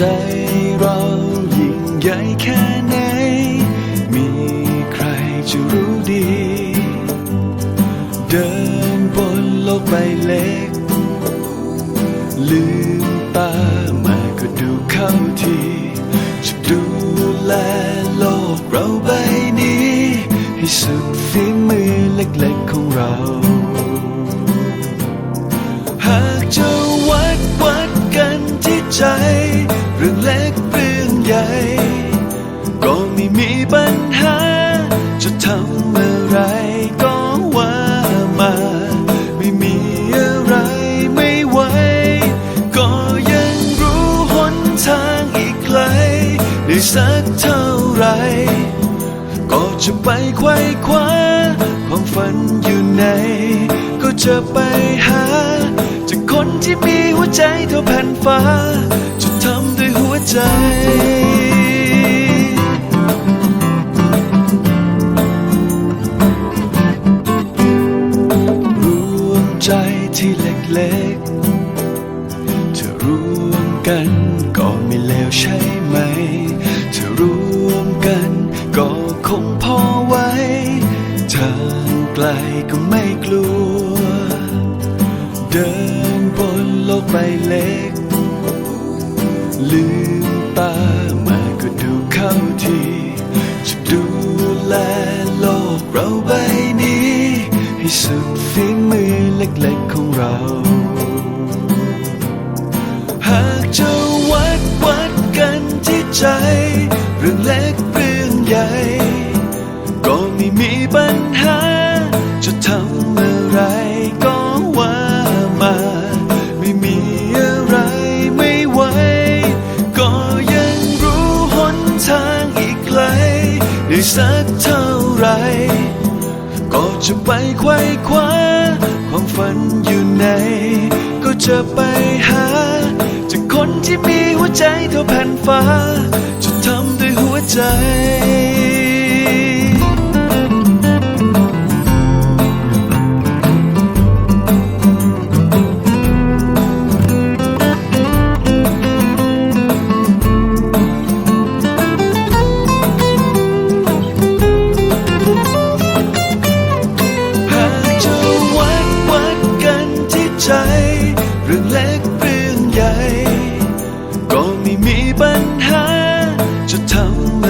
ใจเรายิ่งใหญ่แค่ไหน มีใครจะรู้ดี เดินบนโลกใบเล็ก ลืมตามาก็ดูเข้าทีจะดูแลโลกเราใบนี้ ให้สุดฝีมือเล็กๆของเรา หา จะทำอะไรก็ว่ามา ไม่มีอะไรไม่ไหว ก็ยังรู้หนทางอีกไกล ได้สักเท่าไร ก็จะไปไขว้คว้าความฝันอยู่ไหน ก็จะไปหา จากคนที่มีหัวใจเท่าแผ่นฟ้า จะทำด้วยหัวใจ ที่เล็กๆถ้ารวมกันก็ไม่เลวใช่ไหมถ้ารวมกันก็คงพอไว้ ทางไกลก็ไม่กลัว เดินบนโลกใบเล็ก ลืมตามาก็ดูเข้าทีจะดูแลโลกเราใบนี้ ให้สุดฝีมือ เล็กๆของเรา หากจะวัดวัดกันที่ใจ เรื่องเล็กเรื่องใหญ่ ก็ไม่มีปัญหา จะทำอะไรก็ว่ามา ไม่มีอะไรไม่ไหว ก็ยังรู้หนทางอีกไกล ได้สักเท่าไหร ก็จะไปไขว้คว้าความฝันอยู่ไหน ก็จะไปหา จากคนที่มีหัวใจเท่าแผ่นฟ้า จะทำด้วยหัวใจ รื่องเล็กเรื่องใหญ่ ก็ไม่มีปัญหาจะทำ